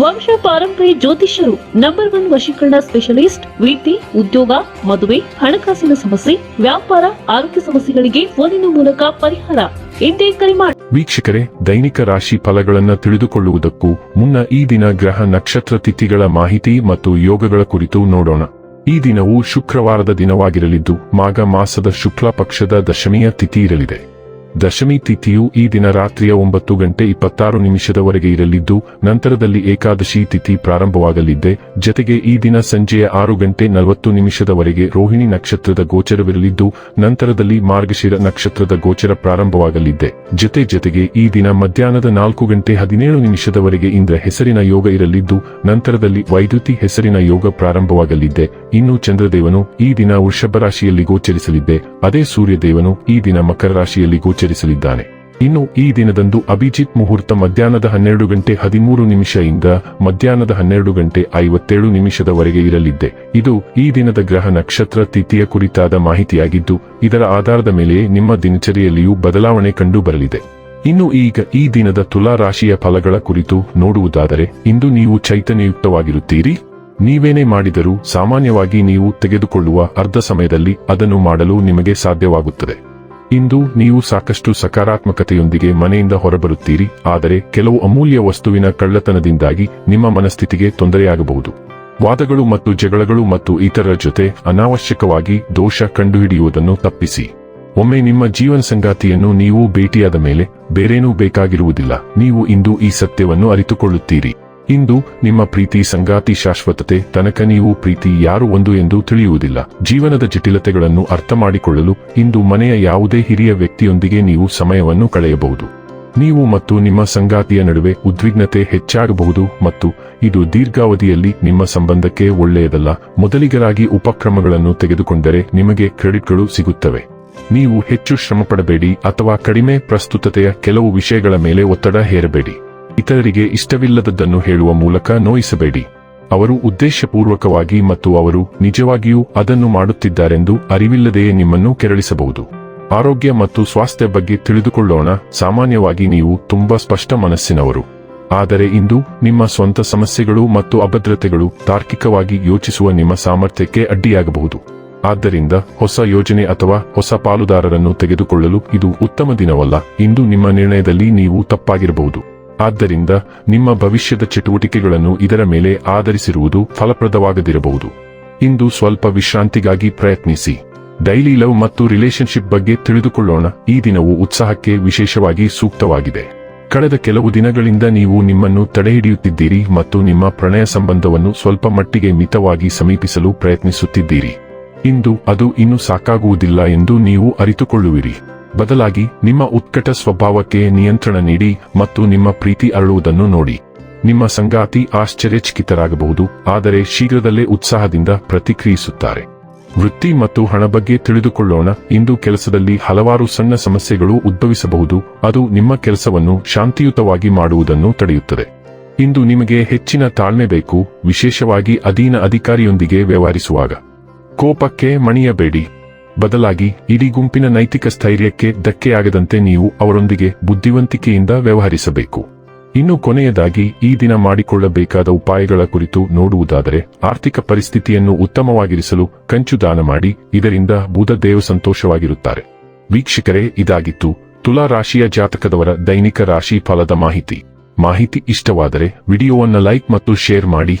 ವಂಶ ಪಾರಂಪರ್ಯ ಜ್ಯೋತಿಷ್ಯರು ನಂಬರ್ ಒನ್ ವಶೀಕರಣ ಸ್ಪೆಷಲಿಸ್ಟ್ ವಿದ್ಯೆ ಉದ್ಯೋಗ, ಮದುವೆ, ಹಣಕಾಸಿನ ಸಮಸ್ಯೆ, ವ್ಯಾಪಾರ, ಆರೋಗ್ಯ ಸಮಸ್ಯೆಗಳಿಗೆ ಫೋನಿನ ಮೂಲಕ ಪರಿಹಾರ. ಎಂದೇ ಕರೆ ಮಾಡಿ. ವೀಕ್ಷಕರೇ, ದೈನಿಕ ರಾಶಿ ಫಲಗಳನ್ನ ತಿಳಿದುಕೊಳ್ಳುವುದಕ್ಕೂ ಮುನ್ನ ಈ ದಿನ ಗ್ರಹ ನಕ್ಷತ್ರ ತಿಥಿಗಳ ಮಾಹಿತಿ ಮತ್ತು ಯೋಗಗಳ ಕುರಿತು ನೋಡೋಣ. ಈ ದಿನವು ಶುಕ್ರವಾರದ ದಿನವಾಗಿರಲಿದ್ದು, ಮಾಘ ಮಾಸದ ಶುಕ್ಲ ಪಕ್ಷದ ದಶಮಿಯ ತಿಥಿ ಇರಲಿದೆ. ದಶಮಿ ತಿಥಿಯು ಈ ದಿನ ರಾತ್ರಿಯ ಒಂಬತ್ತು ಗಂಟೆ ಇಪ್ಪತ್ತಾರು ನಿಮಿಷದವರೆಗೆ ಇರಲಿದ್ದು, ನಂತರದಲ್ಲಿ ಏಕಾದಶಿ ತಿಥಿ ಪ್ರಾರಂಭವಾಗಲಿದೆ. ಜತೆಗೆ ಈ ದಿನ ಸಂಜೆಯ ಆರು ಗಂಟೆ ನಲವತ್ತು ನಿಮಿಷದವರೆಗೆ ರೋಹಿಣಿ ನಕ್ಷತ್ರದ ಗೋಚರವಿರಲಿದ್ದು, ನಂತರದಲ್ಲಿ ಮಾರ್ಗಶಿರ ನಕ್ಷತ್ರದ ಗೋಚರ ಪ್ರಾರಂಭವಾಗಲಿದೆ. ಜತೆ ಜತೆಗೆ ಈ ದಿನ ಮಧ್ಯಾಹ್ನದ ನಾಲ್ಕು ಗಂಟೆ ಹದಿನೇಳು ನಿಮಿಷದವರೆಗೆ ಇಂದ್ರ ಹೆಸರಿನ ಯೋಗ ಇರಲಿದ್ದು, ನಂತರದಲ್ಲಿ ವೈದ್ಯುತಿ ಹೆಸರಿನ ಯೋಗ ಪ್ರಾರಂಭವಾಗಲಿದೆ. ಇನ್ನು ಚಂದ್ರದೇವನು ಈ ದಿನ ವೃಷಭ ರಾಶಿಯಲ್ಲಿ ಗೋಚರಿಸಲಿದೆ. ಅದೇ ಸೂರ್ಯದೇವನು ಈ ದಿನ ಮಕರ ರಾಶಿಯಲ್ಲಿ ಗೋಚರಿಸಲಿದ್ದಾನೆ. ಇನ್ನು ಈ ದಿನದಂದು ಅಭಿಜಿತ್ ಮುಹೂರ್ತ ಮಧ್ಯಾಹ್ನದ ಹನ್ನೆರಡು ಗಂಟೆ ಹದಿಮೂರು ನಿಮಿಷದಿಂದ ಮಧ್ಯಾಹ್ನದ ಹನ್ನೆರಡು ಗಂಟೆ ಐವತ್ತೇಳು ನಿಮಿಷದವರೆಗೆ ಇರಲಿದ್ದೆ. ಇದು ಈ ದಿನದ ಗ್ರಹ ನಕ್ಷತ್ರ ತಿಥಿಯ ಕುರಿತಾದ ಮಾಹಿತಿಯಾಗಿದ್ದು, ಇದರ ಆಧಾರದ ಮೇಲೆ ನಿಮ್ಮ ದಿನಚರಿಯಲ್ಲಿಯೂ ಬದಲಾವಣೆ ಕಂಡು ಬರಲಿದೆ ಇನ್ನು ಈಗ ಈ ದಿನದ ತುಲಾ ರಾಶಿಯ ಫಲಗಳ ಕುರಿತು ನೋಡುವುದಾದರೆ, ಇಂದು ನೀವು ಚೈತನ್ಯಯುಕ್ತವಾಗಿರುತ್ತೀರಿ. ನೀವೇನೇ ಮಾಡಿದರೂ ಸಾಮಾನ್ಯವಾಗಿ ನೀವು ತೆಗೆದುಕೊಳ್ಳುವ ಅರ್ಧ ಸಮಯದಲ್ಲಿ ಅದನ್ನು ಮಾಡಲು ನಿಮಗೆ ಸಾಧ್ಯವಾಗುತ್ತದೆ. ಇಂದು ನೀವು ಸಾಕಷ್ಟು ಸಕಾರಾತ್ಮಕತೆಯೊಂದಿಗೆ ಮನೆಯಿಂದ ಹೊರಬರುತ್ತೀರಿ, ಆದರೆ ಕೆಲವು ಅಮೂಲ್ಯ ವಸ್ತುವಿನ ಕಳ್ಳತನದಿಂದಾಗಿ ನಿಮ್ಮ ಮನಸ್ಥಿತಿಗೆ ತೊಂದರೆಯಾಗಬಹುದು. ವಾದಗಳು ಮತ್ತು ಜಗಳಗಳು ಮತ್ತು ಇತರರ ಜೊತೆ ಅನಾವಶ್ಯಕವಾಗಿ ದೋಷ ಕಂಡುಹಿಡಿಯುವುದನ್ನು ತಪ್ಪಿಸಿ. ಒಮ್ಮೆ ನಿಮ್ಮ ಜೀವನ ಸಂಗಾತಿಯನ್ನು ನೀವು ಭೇಟಿಯಾದ ಮೇಲೆ ಬೇರೇನೂ ಬೇಕಾಗಿರುವುದಿಲ್ಲ. ನೀವು ಇಂದು ಈ ಸತ್ಯವನ್ನು ಅರಿತುಕೊಳ್ಳುತ್ತೀರಿ. ಇಂದು ನಿಮ್ಮ ಪ್ರೀತಿ ಸಂಗಾತಿ ಶಾಶ್ವತತೆ ತನಕ ನೀವು ಪ್ರೀತಿ ಯಾರು ಒಂದು ಎಂದು ತಿಳಿಯುವುದಿಲ್ಲ. ಜೀವನದ ಜಟಿಲತೆಗಳನ್ನು ಅರ್ಥ ಮಾಡಿಕೊಳ್ಳಲು ಇಂದು ಮನೆಯ ಯಾವುದೇ ಹಿರಿಯ ವ್ಯಕ್ತಿಯೊಂದಿಗೆ ನೀವು ಸಮಯವನ್ನು ಕಳೆಯಬಹುದು. ನೀವು ಮತ್ತು ನಿಮ್ಮ ಸಂಗಾತಿಯ ನಡುವೆ ಉದ್ವಿಗ್ನತೆ ಹೆಚ್ಚಾಗಬಹುದು ಮತ್ತು ಇದು ದೀರ್ಘಾವಧಿಯಲ್ಲಿ ನಿಮ್ಮ ಸಂಬಂಧಕ್ಕೆ ಒಳ್ಳೆಯದಲ್ಲ. ಮೊದಲಿಗರಾಗಿ ಉಪಕ್ರಮಗಳನ್ನು ತೆಗೆದುಕೊಂಡರೆ ನಿಮಗೆ ಕ್ರೆಡಿಟ್ಗಳು ಸಿಗುತ್ತವೆ. ನೀವು ಹೆಚ್ಚು ಶ್ರಮಪಡಬೇಡಿ ಅಥವಾ ಕಡಿಮೆ ಪ್ರಸ್ತುತತೆಯ ಕೆಲವು ವಿಷಯಗಳ ಮೇಲೆ ಒತ್ತಡ ಹೇರಬೇಡಿ. ಇತರರಿಗೆ ಇಷ್ಟವಿಲ್ಲದದ್ದನ್ನು ಹೇಳುವ ಮೂಲಕ ನೋಯಿಸಬೇಡಿ. ಅವರು ಉದ್ದೇಶಪೂರ್ವಕವಾಗಿ ಮತ್ತು ಅವರು ನಿಜವಾಗಿಯೂ ಅದನ್ನು ಮಾಡುತ್ತಿದ್ದಾರೆಂದು ಅರಿವಿಲ್ಲದೆಯೇ ನಿಮ್ಮನ್ನು ಕೆರಳಿಸಬಹುದು. ಆರೋಗ್ಯ ಮತ್ತು ಸ್ವಾಸ್ಥ್ಯ ಬಗ್ಗೆ ತಿಳಿದುಕೊಳ್ಳೋಣ. ಸಾಮಾನ್ಯವಾಗಿ ನೀವು ತುಂಬಾ ಸ್ಪಷ್ಟ ಮನಸ್ಸಿನವರು. ಆದರೆ ಇಂದು ನಿಮ್ಮ ಸ್ವಂತ ಸಮಸ್ಯೆಗಳು ಮತ್ತು ಅಭದ್ರತೆಗಳು ತಾರ್ಕಿಕವಾಗಿ ಯೋಚಿಸುವ ನಿಮ್ಮ ಸಾಮರ್ಥ್ಯಕ್ಕೆ ಅಡ್ಡಿಯಾಗಬಹುದು. ಆದ್ದರಿಂದ ಹೊಸ ಯೋಜನೆ ಅಥವಾ ಹೊಸ ಪಾಲುದಾರರನ್ನು ತೆಗೆದುಕೊಳ್ಳಲು ಇದು ಉತ್ತಮ ದಿನವಲ್ಲ. ಇಂದು ನಿಮ್ಮ ನಿರ್ಣಯದಲ್ಲಿ ನೀವು ತಪ್ಪಾಗಿರಬಹುದು. ಆದ್ದರಿಂದ ನಿಮ್ಮ ಭವಿಷ್ಯದ ಚಟುವಟಿಕೆಗಳನ್ನು ಇದರ ಮೇಲೆ ಆಧರಿಸಿರುವುದು ಫಲಪ್ರದವಾಗದಿರಬಹುದು. ಇಂದು ಸ್ವಲ್ಪ ವಿಶ್ರಾಂತಿಗಾಗಿ ಪ್ರಯತ್ನಿಸಿ. ಡೈಲಿ ಲವ್ ಮತ್ತು ರಿಲೇಶನ್ಶಿಪ್ ಬಗ್ಗೆ ತಿಳಿದುಕೊಳ್ಳೋಣ. ಈ ದಿನವು ಉತ್ಸಾಹಕ್ಕೆ ವಿಶೇಷವಾಗಿ ಸೂಕ್ತವಾಗಿದೆ. ಕಳೆದ ಕೆಲವು ದಿನಗಳಿಂದ ನೀವು ನಿಮ್ಮನ್ನು ತಡೆಹಿಡಿಯುತ್ತಿದ್ದೀರಿ ಮತ್ತು ನಿಮ್ಮ ಪ್ರಣಯ ಸಂಬಂಧವನ್ನು ಸ್ವಲ್ಪ ಮಟ್ಟಿಗೆ ಮಿತವಾಗಿ ಸಮೀಪಿಸಲು ಪ್ರಯತ್ನಿಸುತ್ತಿದ್ದೀರಿ. ಇಂದು ಅದು ಇನ್ನೂ ಸಾಕಾಗುವುದಿಲ್ಲ ಎಂದು ನೀವು ಅರಿತುಕೊಳ್ಳುವಿರಿ. ಬದಲಾಗಿ ನಿಮ್ಮ ಉತ್ಕಟ ಸ್ವಭಾವಕ್ಕೆ ನಿಯಂತ್ರಣ ನೀಡಿ ಮತ್ತು ನಿಮ್ಮ ಪ್ರೀತಿ ಅರಳುವುದನ್ನು ನೋಡಿ. ನಿಮ್ಮ ಸಂಗಾತಿ ಆಶ್ಚರ್ಯಚಕಿತರಾಗಬಹುದು, ಆದರೆ ಶೀಘ್ರದಲ್ಲೇ ಉತ್ಸಾಹದಿಂದ ಪ್ರತಿಕ್ರಿಯಿಸುತ್ತಾರೆ. ವೃತ್ತಿ ಮತ್ತು ಹಣ ಬಗ್ಗೆ ತಿಳಿದುಕೊಳ್ಳೋಣ. ಇಂದು ಕೆಲಸದಲ್ಲಿ ಹಲವಾರು ಸಣ್ಣ ಸಮಸ್ಯೆಗಳು ಉದ್ಭವಿಸಬಹುದು, ಅದು ನಿಮ್ಮ ಕೆಲಸವನ್ನು ಶಾಂತಿಯುತವಾಗಿ ಮಾಡುವುದನ್ನು ತಡೆಯುತ್ತದೆ. ಇಂದು ನಿಮಗೆ ಹೆಚ್ಚಿನ ತಾಳ್ಮೆ ಬೇಕು, ವಿಶೇಷವಾಗಿ ಅಧೀನ ಅಧಿಕಾರಿಯೊಂದಿಗೆ ವ್ಯವಹರಿಸುವಾಗ. ಕೋಪಕ್ಕೆ ಮಣಿಯಬೇಡಿ. ಬದಲಾಗಿ ಇಡೀ ಗುಂಪಿನ ನೈತಿಕ ಸ್ಥೈರ್ಯಕ್ಕೆ ಧಕ್ಕೆಯಾಗದಂತೆ ನೀವು ಅವರೊಂದಿಗೆ ಬುದ್ಧಿವಂತಿಕೆಯಿಂದ ವ್ಯವಹರಿಸಬೇಕು. ಇನ್ನು ಕೊನೆಯದಾಗಿ ಈ ದಿನ ಮಾಡಿಕೊಳ್ಳಬೇಕಾದ ಉಪಾಯಗಳ ಕುರಿತು ನೋಡುವುದಾದರೆ ಆರ್ಥಿಕ ಪರಿಸ್ಥಿತಿಯನ್ನು ಉತ್ತಮವಾಗಿರಿಸಲು ಕಂಚು ದಾನ ಮಾಡಿ, ಇದರಿಂದ ಬುಧ ದೇವ ಸಂತೋಷವಾಗಿರುತ್ತಾರೆ. ವೀಕ್ಷಕರೇ, ಇದಾಗಿತ್ತು ತುಲಾ ರಾಶಿಯ ಜಾತಕದವರ ದೈನಿಕ ರಾಶಿ ಫಲದ ಮಾಹಿತಿ. ಮಾಹಿತಿ ಇಷ್ಟವಾದರೆ ವಿಡಿಯೋವನ್ನು ಲೈಕ್ ಮತ್ತು ಶೇರ್ ಮಾಡಿ.